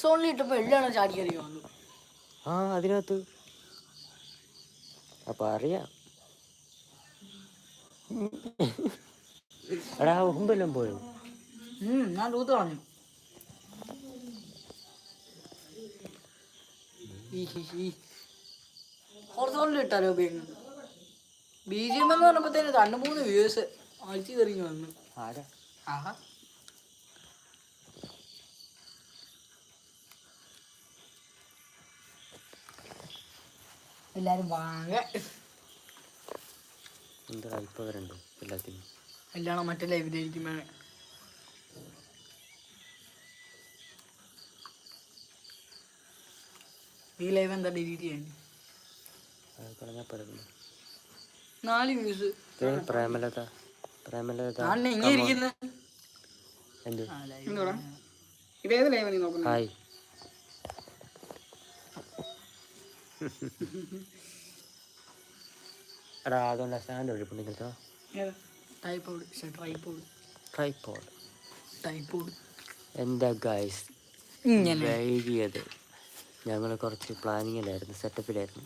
സോണിൽ ഇട്ടപ്പോ എല്ലാം ചാടി കയറി വന്നു ആ അതിനകത്ത്. അപ്പൊ അറിയാം. എടാ ഉമ്പെല്ലാം പോയോ? ഞാൻ തൂത്ത് പറഞ്ഞു ഹോർസോണിൽ ഇട്ടാലോ ഉപയോഗിക്കുന്നത്? ബി ജി എം എന്ന് പറഞ്ഞപ്പോഴത്തേന് രണ്ട് മൂന്ന് വ്യൂസ് അഴിച്ചു തെറിഞ്ഞു വന്നു. ആരാ? ആഹാ. എല്ലാരും വാങ്ങ. എന്താ ഇപ്പൊ വരണ്ട് എല്ലാത്തിനും? എല്ലാം മറ്റേ ലൈവിലായിരിക്കുമ്പോ ഈ ലൈവ് എന്താ ഡിലീറ്റ് ചെയ്യാൻ അത് നാല് വ്യൂസ് പ്രേമലത. പ്രേമലത എന്ത്? ഇതേത് ലൈവ് നീ നോക്കുന്നത് ഹായ് എടാ അതുകൊണ്ട് സ്റ്റാൻഡ് ഒഴിപ്പുണ്ടെങ്കിൽ കേട്ടോ ട്രൈപോഡ് ട്രൈപോഡ് ട്രൈപ്പോഡ് ടൈപ്പോഡ് എന്താ ഗൈസ് വൈകിയത്. ഞങ്ങൾ കുറച്ച് പ്ലാനിങ്ങിലായിരുന്നു സെറ്റപ്പിലായിരുന്നു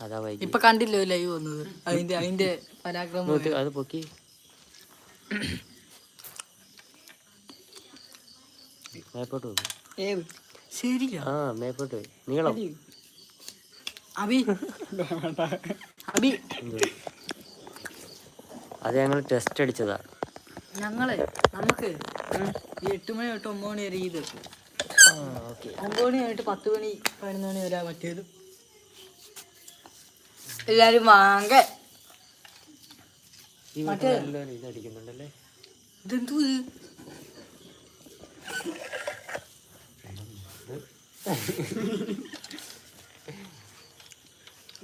അതാ വൈകി. ഇപ്പൊ കണ്ടില്ലോ ലൈവ് വന്നത്? അതിന്റെ അതിന്റെ പരാക്രമം അത് പൊക്കി. മേപ്പോട്ട് പോയി. ശരിയാ. ആ മേപ്പോട്ട് പോയി. നീളം. അബി. അബി. എന്ത് അത് ഞങ്ങൾ ടെസ്റ്റ് അടിച്ചതാ. ഞങ്ങളെ നമുക്ക്. ഈ എട്ട് മണി തൊട്ട് ഒമ്പത് മണി വരെ ഇത് ഒമ്പത് മണി ആയിട്ട് പത്ത് മണി പതിനൊന്ന് മണി വരെ മറ്റേത്. എല്ലാരും വാങ്ങ. ഇതെന്തോ ഇത്.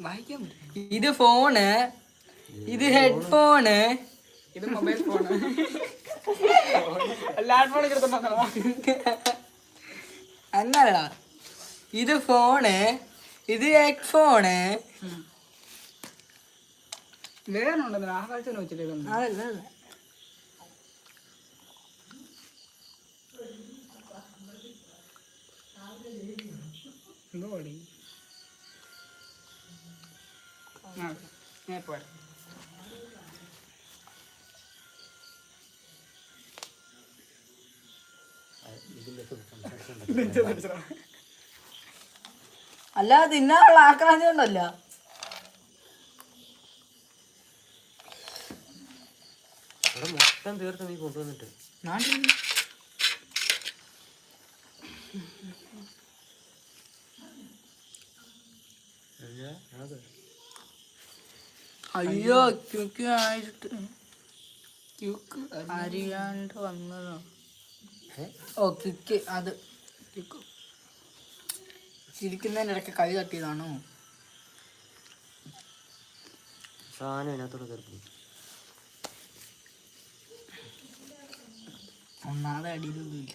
വായിക്കാൻ. ഇത് ഫോണ്. ഇത് ഹെഡ്ഫോണ്. ഇത് മൊബൈൽ ഫോൺ ലാൻഡ് ഫോൺ അങ്ങനടാ ഇത് ഫോണ്. ഇത് ഹെഡ്ഫോണ്. വേറെ ഉണ്ടെന്ന് ആകാശം വെച്ചിട്ട് അതല്ല അതല്ല. എന്തോ പോരാ അല്ല തിന്നാനുള്ള ആക്രാന്തി കൊണ്ടല്ല. അവിടെ മൊത്തം തീർത്ത് നീ കൊണ്ടുവന്നിട്ട്. ഞാൻ അയ്യോ ക്യൂക്ക് ആയിട്ട്. ക്യൂക്ക് അറിയാണ്ട് വന്നതോ. ഓ ക്യൂക്ക് അത്. ചിരിക്കുന്നതിനിടയ്ക്ക് കൈ തട്ടിയതാണോ? സാധനം അതിനകത്തോടെ കയറി ഒന്നാമത് അടിയിലൊന്നുമില്ല.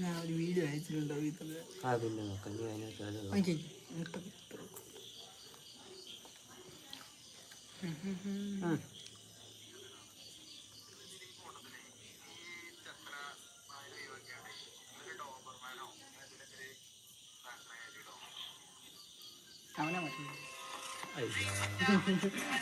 ഞാൻ ഒരു വീഡിയോ അയച്ചിട്ടുണ്ടോ വീട്ടിൽ ആ പിന്നെ നോക്കാം. നീ അതിനകത്ത് അത് നോക്ക്. ഓക്കെ ഇട്ടോ ഉം. അവനെ പറ്റില്ല അയ്യോ.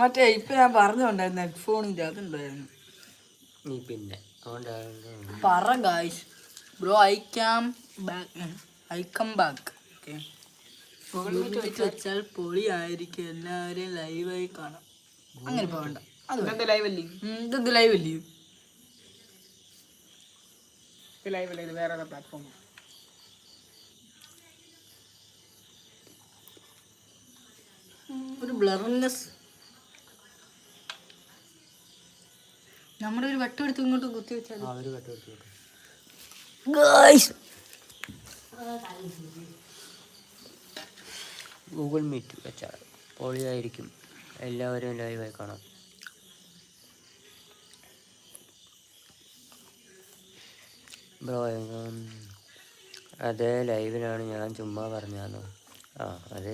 മറ്റേ ഇപ്പൊ ഞാൻ പറഞ്ഞുണ്ടായിരുന്നു ഹെഡ്ഫോണിന്റെ അതുണ്ടായിരുന്നു. നീ പിന്നെ പറ guys bro I came back I come back okay വെച്ചാൽ പൊളി ആയിരിക്കും എല്ലാവരെയും ലൈവായി കാണാം. അങ്ങനെ പോകണ്ട. അത് ലൈവ് അല്ലേ? ഇതെന്ത് ലൈവ് അല്ലേ? ഇത് ലൈവ് അല്ലേ? ഇത് വേറെ ഏതാ ഒരു ബ്ലർനെസ് നമ്മുടെ ഒരു വട്ടം എടുത്ത് ഇങ്ങോട്ട് കുത്തി വെച്ചാൽ ഗൂഗിൾ മീറ്റ് വെച്ചാൽ പൊളിയായിരിക്കും. എല്ലാവരും ലൈവായി കാണാം. ബ്രോ അതേ ലൈവിലാണ് ഞാൻ ചുമ്മാ പറഞ്ഞാന്നോ. ആ അത്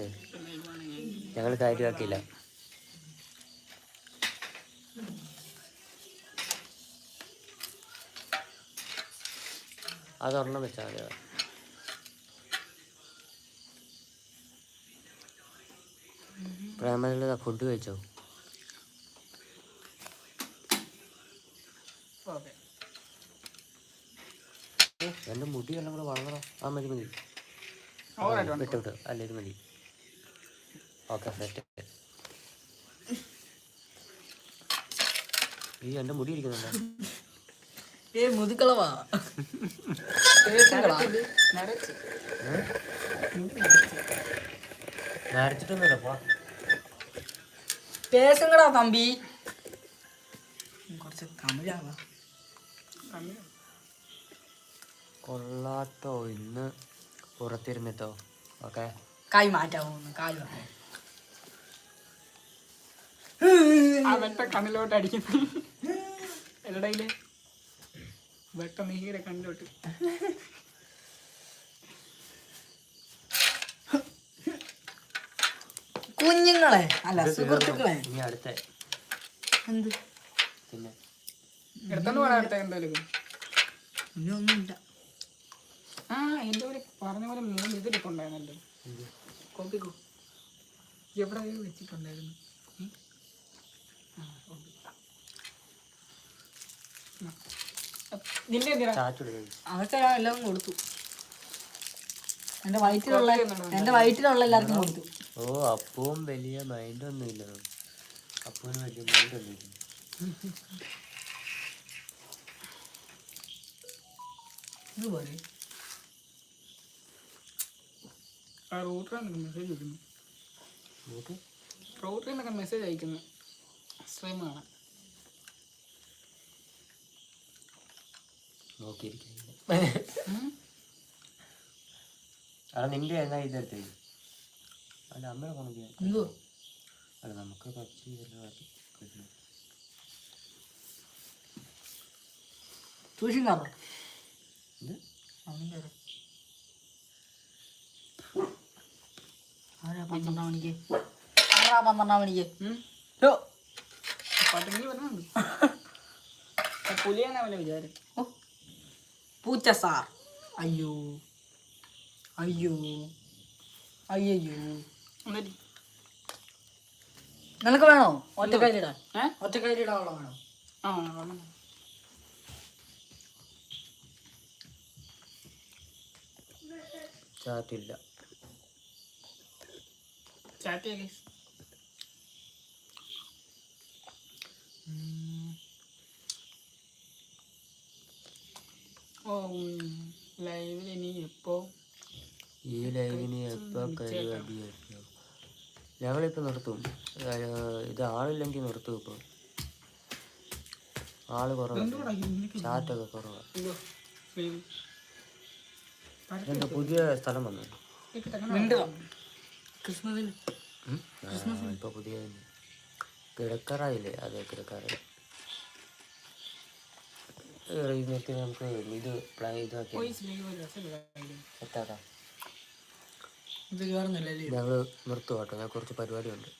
ഞങ്ങൾ കാര്യമാക്കിയില്ല. അതൊരെണ്ണം വെച്ചാൽ മതി. പ്രേമനല്ല ഫുഡ് കഴിച്ചോ? എന്റെ മുടി എല്ലാം കൂടെ വളർന്നോ ആ മതി മതി. വിട്ട് വിട്ട്. അല്ല ഇത് മതി. ഓക്കെ സെറ്റ് ഈ എന്റെ മുടി ഇരിക്കുന്നുണ്ടോ? ഏ മുതുക്കളവാ. കുറച്ച് തമിഴാവാ. കൊള്ളാട്ടോ ഇന്ന്. പുറത്തിരുന്നിട്ടോ? ഓക്കെ. കൈ മാറ്റാവുന്നു കാൽ അവന്റെ ആ വെട്ട കണ്ണിലോട്ട് അടിക്കുന്നു എടയിൽ വെട്ട നീരെ കണ്ണിലോട്ട്. കുഞ്ഞുങ്ങളെ അല്ല സുഹൃത്തുക്കളെ. ഇനി അടുത്ത. എന്ത്? പിന്നെ. എടുത്തോണ്ട് പോരാ അടുത്ത എന്തായാലും ഇനി ഒന്നുമില്ല. ആ എന്റെ ഒരു പറഞ്ഞ പോലെ മൂന്ന് ഇതിരിപ്പുണ്ടായിരുന്നല്ലോ കോപ്പിക്കോ? എവിടെ വെച്ചിട്ടുണ്ടായിരുന്നു? നിന്റെ എന്തിനാ? ഞാൻ എല്ലാം കൊടുത്തു. എന്റെ വയറ്റിലുള്ള എന്റെ വയറ്റിലുള്ള എല്ലാവർക്കും കൊടുത്തു. ഓ അപ്പവും വലിയ മൈൻഡ് ഒന്നുമില്ല അപ്പവും വലിയ മൈൻഡ് ഒന്നുമില്ല ഇത് ഇതുപോലെ ആ റൂട്ടറിൽ മെസ്സേജ് അയക്കുന്നു. റൂട്ടറിൽ നിന്നൊക്കെ മെസ്സേജ് അയക്കുന്നു. സ്ട്രീം കാണാൻ. അല്ല നിന്റെ എന്നാ ഇതെടുത്ത്? അല്ല അമ്മയുടെ കൊണ്ടു എന്തോ അല്ല നമുക്ക് കുറച്ച് ഇതെല്ലാം. ട്യൂഷൻ കയറോ ഇത്? അവനും കയറും ആരാ പന്ത്രണ്ടാം മണിക്ക് ആറാ പന്ത്രണ്ടാം മണിക്ക് പൂച്ച സാർ. അയ്യോ. അയ്യോ. അയ്യോ നിനക്ക് വേണോ? ഒറ്റക്കൈലിടാൻ ഒറ്റക്കൈലിടാനുള്ള വേണോ? ആ. ചാറ്റില്ല. Chat guys. ഓ ലൈവിൽ ഇനി എപ്പോ ഈ ലൈവിന് എപ്പോ പരിപാടി ഞങ്ങളിപ്പോൾ നിർത്തും. ഇത് ആളില്ലെങ്കിൽ നിർത്തും ഇപ്പോൾ ആൾ കുറവാണ് ചാറ്റൊക്കെ കുറവാണ് പുതിയ സ്ഥലം വന്നു. മിണ്ടുക ക്രിസ്മസിൽ ഇപ്പൊ പുതിയ കിടക്കാറായില്ലേ? അതെ കിടക്കാറായി റീമേക്ക് നമുക്ക് ഇത് പ്ലാൻ ഇതാക്കി കയറുന്നില്ലല്ലേ ഞങ്ങൾ നിർത്തും കേട്ടോ ഞാൻ കുറച്ച് പരിപാടിയുണ്ട്.